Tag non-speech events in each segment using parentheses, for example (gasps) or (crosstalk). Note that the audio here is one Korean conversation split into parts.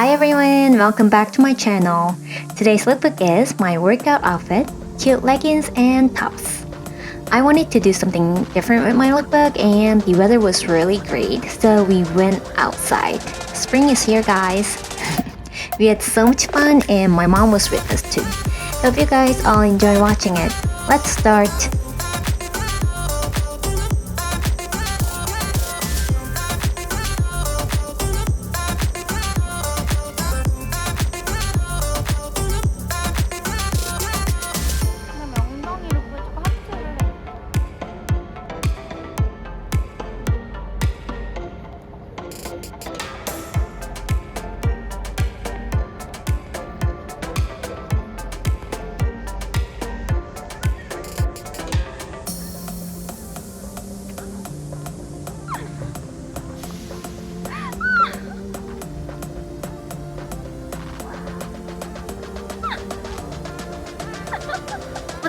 Hi everyone, welcome back to my channel. Today's lookbook is my workout outfit, cute leggings and tops. I wanted to do something different with my lookbook and the weather was really great, so we went outside. Spring is here guys. (laughs) we had so much fun and my mom was with us too. Hope you guys all enjoy watching it. Let's start.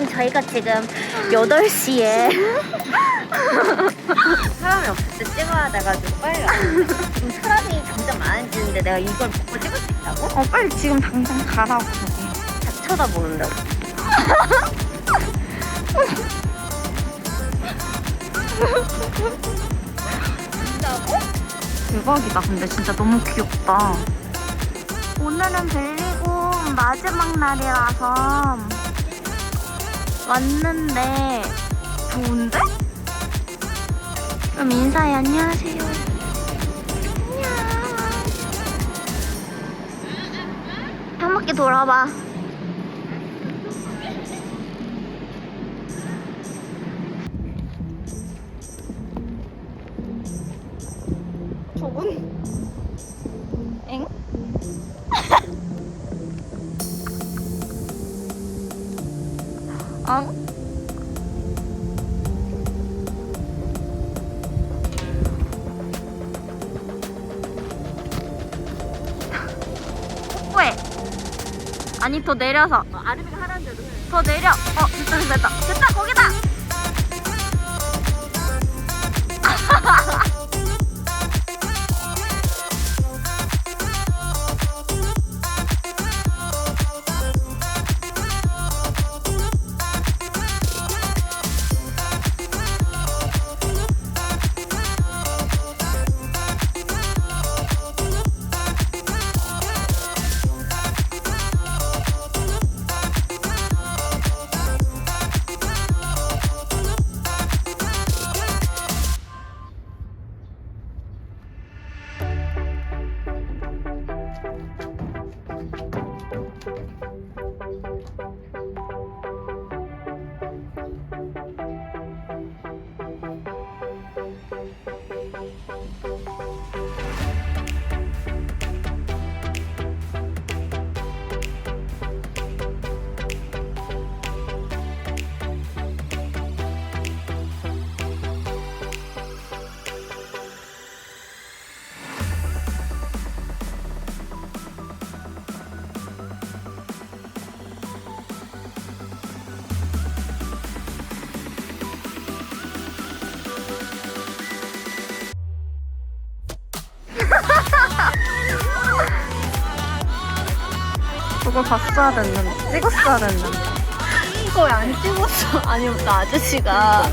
여러분 저희가 지금 8시에 사람이 없을 때 찍어야 돼가지고 빨리 와. 지금 사람이 점점 많아지는데 내가 이걸 보고 찍을 수 있다고? 어 빨리 지금 당장 가라고. 다 쳐다보는다고. 대박이다. 근데 진짜 너무 귀엽다. 오늘은 벨리고 마지막 날이라서 왔는데 좋은데? 그럼 인사해 안녕하세요. 안녕. 한 바퀴 돌아봐. 엉? 왜? 아니 더 내려서 아르비가 하라는 대로 해. 더 내려 어 됐다 됐다 됐다 됐다 봤어야 됐는데 찍었어야 됐는데 이거 안 찍었어. (laughs) 아니, 나 아저씨가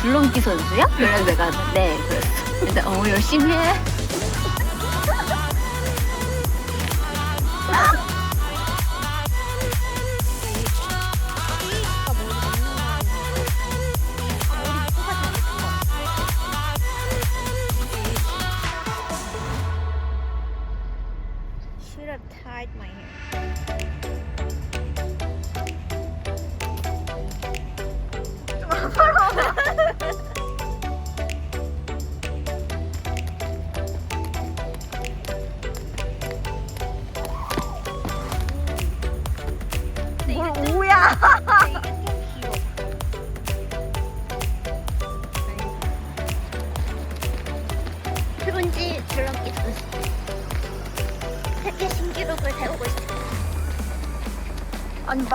줄넘기 선수야? 그래서 내가 네, 그랬어. 근데 어, 열심히 해.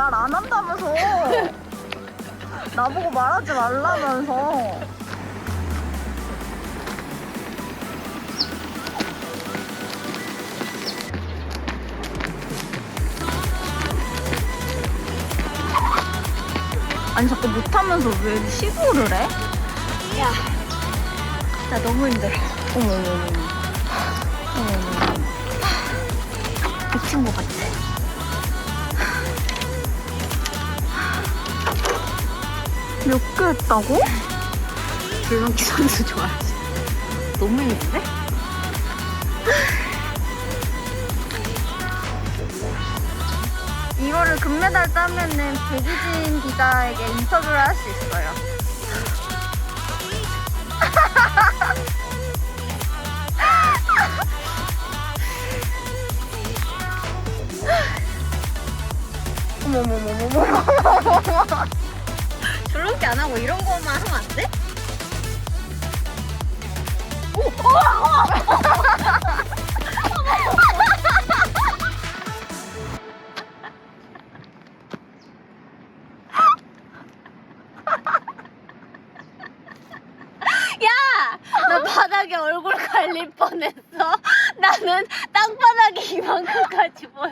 말 안 한다면서. 나보고 말하지 말라면서. 아니 자꾸 못하면서 왜 시구를 해? 야, 나 너무 힘들어. 어머 어머 어머 어머 어머. 미친 것 같아. 몇 개 했다고? 줄넘기 선수 좋아하지. 너무 힘든데? 이거를 금메달 따면은 백유진 기자에게 인터뷰를 할 수 있어요. (laughs) 어머머머머머. 줄넘기 안 하고 이런 거만 하면 안 돼? (laughs) 야! 나 바닥에 얼굴 갈릴 뻔했어. (laughs) 나는 땅바닥에 이만큼까지 보여.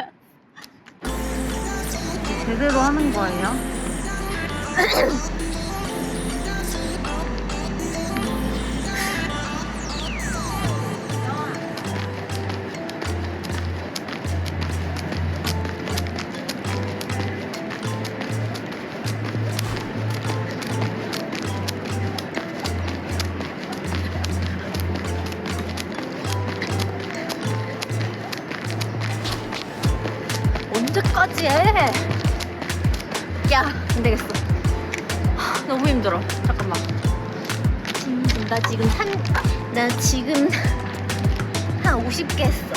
제대로 하는 거예요? (laughs) 해? 야, 안 되겠어. 하, 너무 힘들어. 잠깐만. 음, 나 지금 한, 나 지금 한 50개 했어.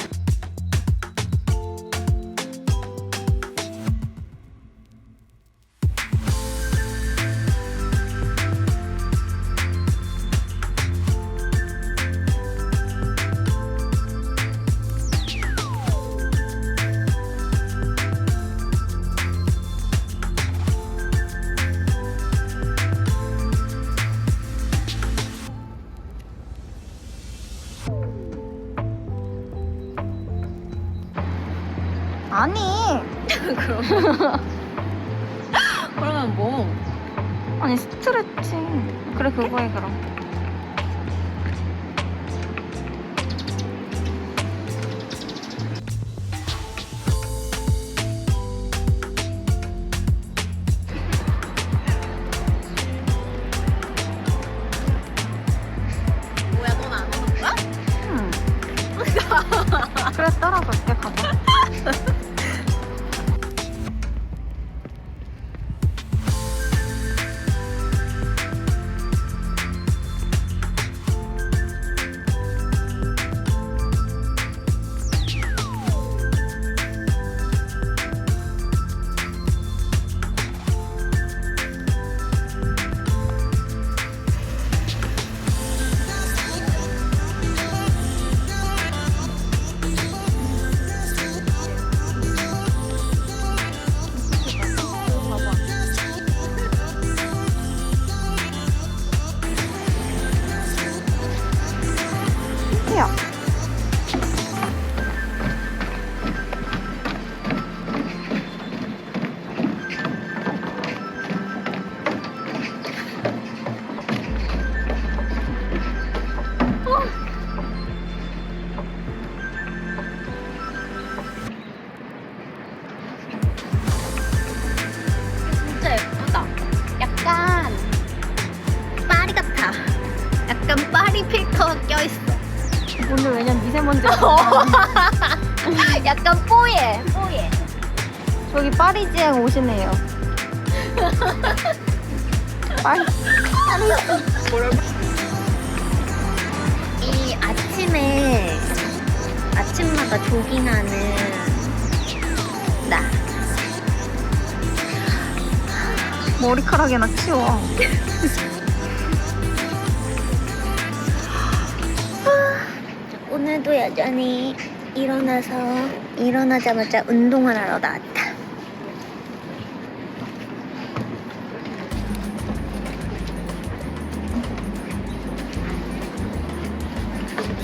스트레칭. 그래 그거 해 그럼. 오늘 왜냐면 미세먼지가 (laughs) 약간 뽀얘, 뽀얘. 저기 파리지행 오시네요. 파리. 이 아침에 아침마다 조깅하는 나. 머리카락이나 치워. (laughs) 오늘도 여전히 일어나서 일어나자마자 운동을 하러 나왔다.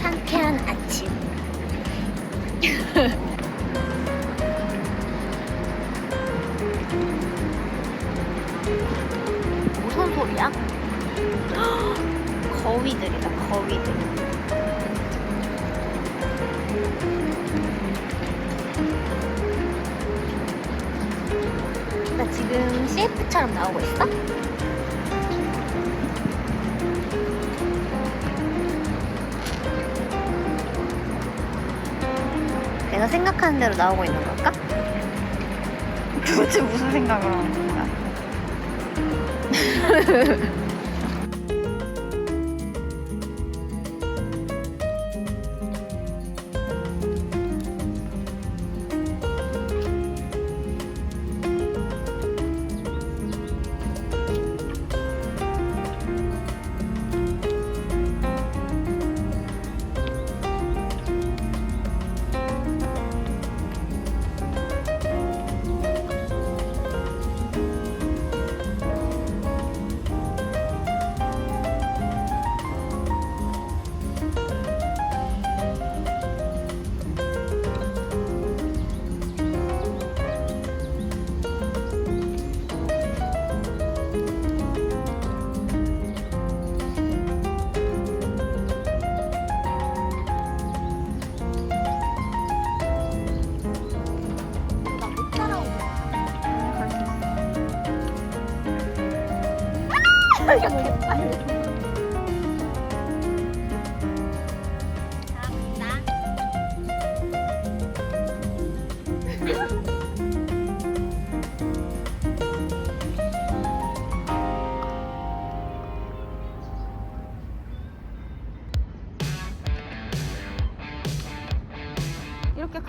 상쾌한 아침. (laughs) 있다. (gasps) 거위들이다, 거위들. 나 지금 CF처럼 나오고 있어? 내가 생각하는 대로 나오고 있는 걸까? (laughs) 도대체 무슨 생각을 하는 거야? (laughs)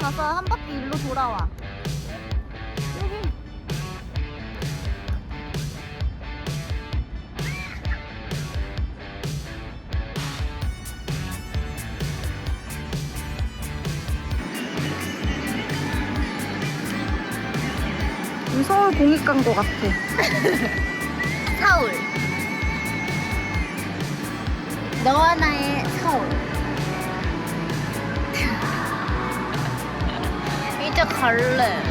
가서 한 바퀴 일로 돌아와. 여기. 우리 서울 공익 간거 같아. (laughs) 서울. 너와 나의 서울. 이제 갈래.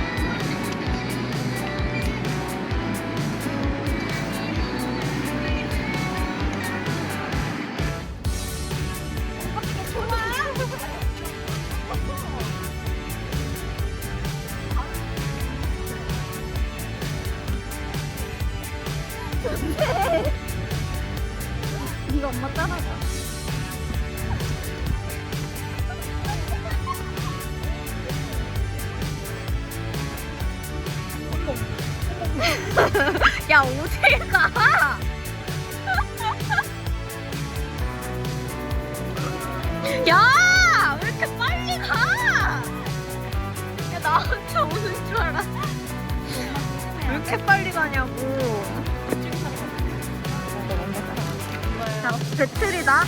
네가 엄마 따라가. 야, 어딜 가? 야! 왜 이렇게 빨리 가? 야, 나한테 오는 줄 알아. 왜 이렇게 빨리 가냐고. 자, 배틀이다.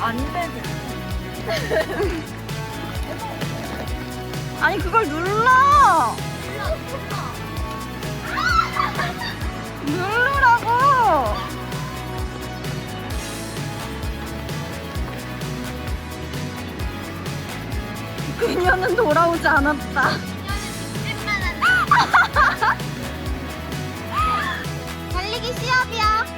안 돼. (laughs) 아니, 그걸 눌러! 누르라고! 그녀는 돌아오지 않았다. (laughs) 달리기 시합이야.